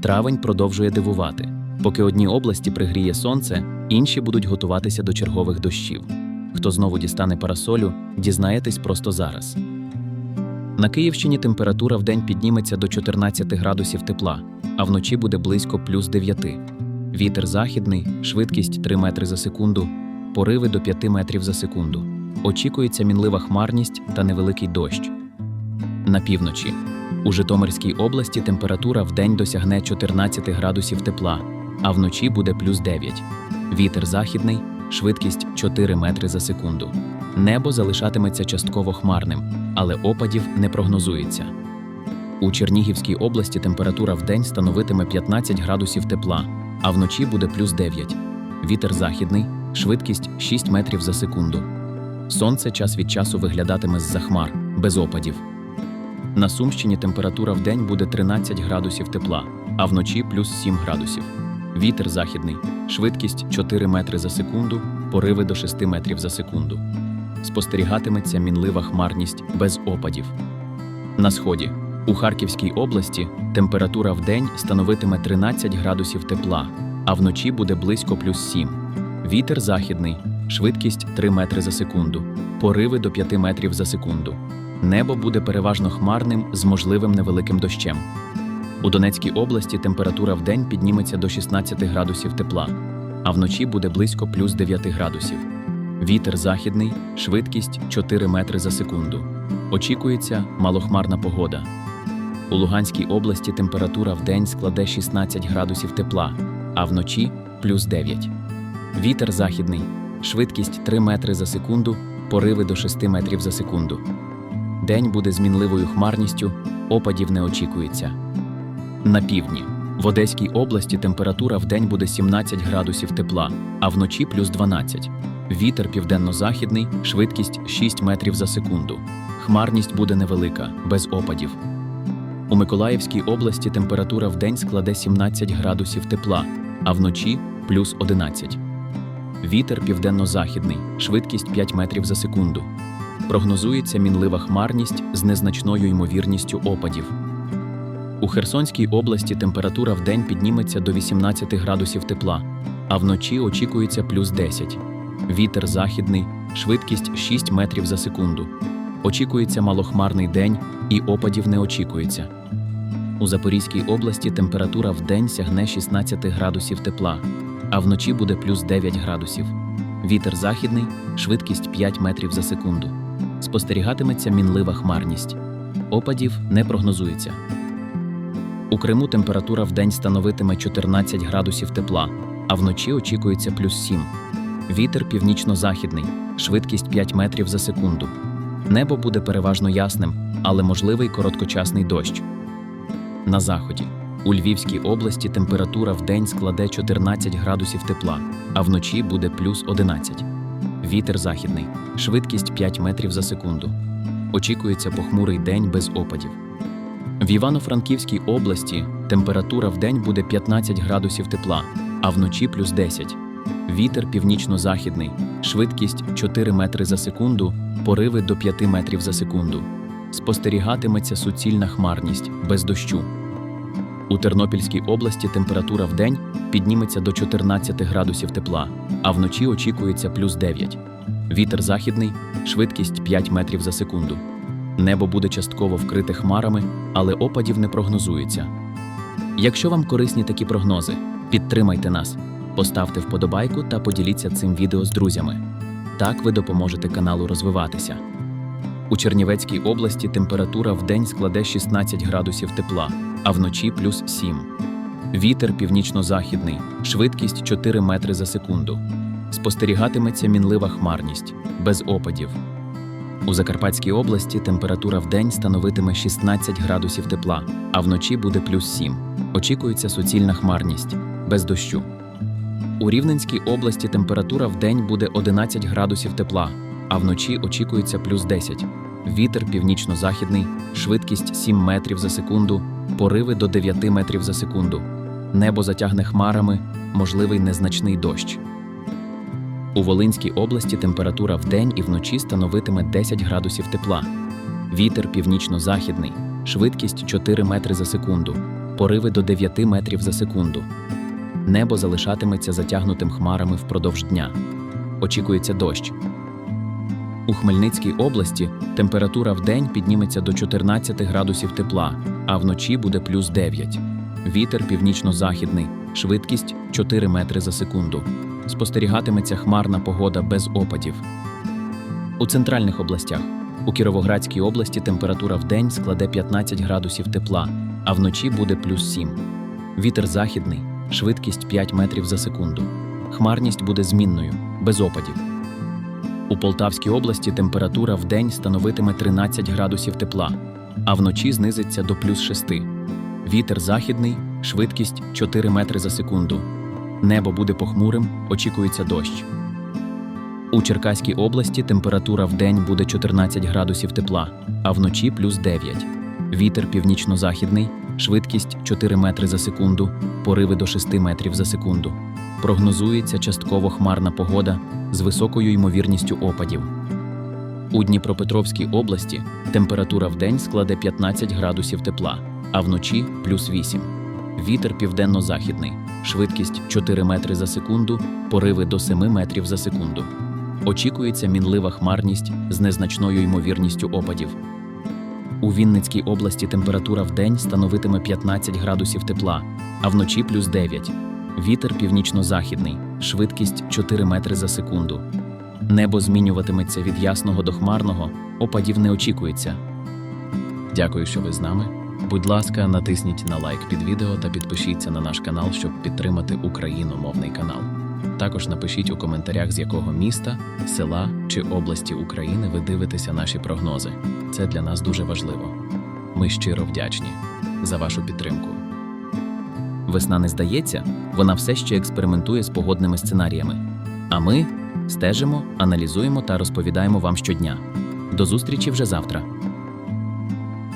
Травень продовжує дивувати. Поки одні області пригріє сонце, інші будуть готуватися до чергових дощів. Хто знову дістане парасолю, дізнаєтесь просто зараз. На Київщині температура вдень підніметься до 14 градусів тепла, а вночі буде близько плюс 9. Вітер західний, швидкість 3 метри за секунду, пориви до 5 метрів за секунду. Очікується мінлива хмарність та невеликий дощ. На півночі. У Житомирській області температура вдень досягне 14 градусів тепла, а вночі буде плюс 9. Вітер західний, швидкість 4 метри за секунду. Небо залишатиметься частково хмарним, але опадів не прогнозується. У Чернігівській області температура вдень становитиме 15 градусів тепла, а вночі буде плюс 9. Вітер західний, швидкість 6 метрів за секунду. Сонце час від часу виглядатиме з-за хмар, без опадів. На Сумщині температура вдень буде 13 градусів тепла, а вночі плюс 7 градусів. Вітер західний, швидкість 4 метри за секунду, пориви до 6 метрів за секунду. Спостерігатиметься мінлива хмарність без опадів. На сході у Харківській області температура вдень становитиме 13 градусів тепла, а вночі буде близько плюс 7. Вітер західний, швидкість 3 метри за секунду, пориви до 5 метрів за секунду. Небо буде переважно хмарним з можливим невеликим дощем. У Донецькій області температура вдень підніметься до 16 градусів тепла, а вночі буде близько плюс 9 градусів. Вітер західний, швидкість 4 метри за секунду. Очікується малохмарна погода. У Луганській області температура вдень складе 16 градусів тепла, а вночі плюс 9. Вітер західний, швидкість 3 метри за секунду, пориви до 6 метрів за секунду. День буде з мінливою хмарністю, опадів не очікується. На півдні. В Одеській області температура вдень буде 17 градусів тепла, а вночі плюс 12. Вітер південно-західний, швидкість 6 метрів за секунду. Хмарність буде невелика, без опадів. У Миколаївській області температура вдень складе 17 градусів тепла, а вночі плюс 11. Вітер південно-західний, швидкість 5 метрів за секунду. Прогнозується мінлива хмарність з незначною ймовірністю опадів. У Херсонській області температура вдень підніметься до 18 градусів тепла, а вночі очікується плюс 10. Вітер західний, швидкість 6 метрів за секунду. Очікується малохмарний день і опадів не очікується. У Запорізькій області температура вдень сягне 16 градусів тепла, а вночі буде плюс 9 градусів. Вітер західний, швидкість 5 метрів за секунду. Спостерігатиметься мінлива хмарність. Опадів не прогнозується. У Криму температура вдень становитиме 14 градусів тепла, а вночі очікується плюс 7. Вітер північно-західний, швидкість 5 метрів за секунду. Небо буде переважно ясним, але можливий короткочасний дощ. На заході. У Львівській області температура вдень складе 14 градусів тепла, а вночі буде плюс 11. Вітер західний, швидкість 5 метрів за секунду. Очікується похмурий день без опадів. В Івано-Франківській області температура вдень буде 15 градусів тепла, а вночі плюс 10. Вітер північно-західний, швидкість 4 метри за секунду, пориви до 5 метрів за секунду. Спостерігатиметься суцільна хмарність без дощу. У Тернопільській області температура вдень підніметься до 14 градусів тепла, а вночі очікується плюс 9. Вітер західний, швидкість 5 метрів за секунду. Небо буде частково вкрите хмарами, але опадів не прогнозується. Якщо вам корисні такі прогнози, підтримайте нас, поставте вподобайку та поділіться цим відео з друзями. Так ви допоможете каналу розвиватися. У Чернівецькій області температура вдень складе 16 градусів тепла, а вночі плюс 7. Вітер північно-західний, швидкість 4 метри за секунду. Спостерігатиметься мінлива хмарність, без опадів. У Закарпатській області температура вдень становитиме 16 градусів тепла, а вночі буде плюс 7. Очікується суцільна хмарність, без дощу. У Рівненській області температура вдень буде 11 градусів тепла, а вночі очікується плюс 10. Вітер північно-західний, швидкість 7 метрів за секунду, пориви до 9 метрів за секунду. Небо затягне хмарами, можливий незначний дощ. У Волинській області температура вдень і вночі становитиме 10 градусів тепла. Вітер північно-західний, швидкість 4 метри за секунду. пориви до 9 метрів за секунду. Небо залишатиметься затягнутим хмарами впродовж дня. Очікується дощ. У Хмельницькій області температура в день підніметься до 14 градусів тепла, а вночі буде плюс 9. Вітер північно-західний, швидкість 4 метри за секунду. Спостерігатиметься хмарна погода без опадів. У центральних областях у Кіровоградській області температура в день складе 15 градусів тепла, а вночі буде плюс 7. Вітер західний, швидкість 5 метрів за секунду. Хмарність буде змінною, без опадів. У Полтавській області температура в день становитиме 13 градусів тепла, а вночі знизиться до плюс 6. Вітер західний, швидкість 4 метри за секунду. Небо буде похмурим, очікується дощ. У Черкаській області температура в день буде 14 градусів тепла, а вночі плюс 9. Вітер північно-західний, швидкість 4 метри за секунду, пориви до 6 метрів за секунду. Прогнозується частково хмарна погода з високою ймовірністю опадів. У Дніпропетровській області температура в день складе 15 градусів тепла, а вночі плюс 8. Вітер південно-західний, швидкість 4 метри за секунду, пориви до 7 метрів за секунду. Очікується мінлива хмарність з незначною ймовірністю опадів. У Вінницькій області температура в день становитиме 15 градусів тепла, а вночі плюс 9. Вітер північно-західний, швидкість 4 метри за секунду. Небо змінюватиметься від ясного до хмарного, опадів не очікується. Дякую, що ви з нами. Будь ласка, натисніть на лайк під відео та підпишіться на наш канал, щоб підтримати україномовний канал. Також напишіть у коментарях, з якого міста, села чи області України ви дивитеся наші прогнози. Це для нас дуже важливо. Ми щиро вдячні за вашу підтримку. Весна не здається, вона все ще експериментує з погодними сценаріями. А ми стежимо, аналізуємо та розповідаємо вам щодня. До зустрічі вже завтра.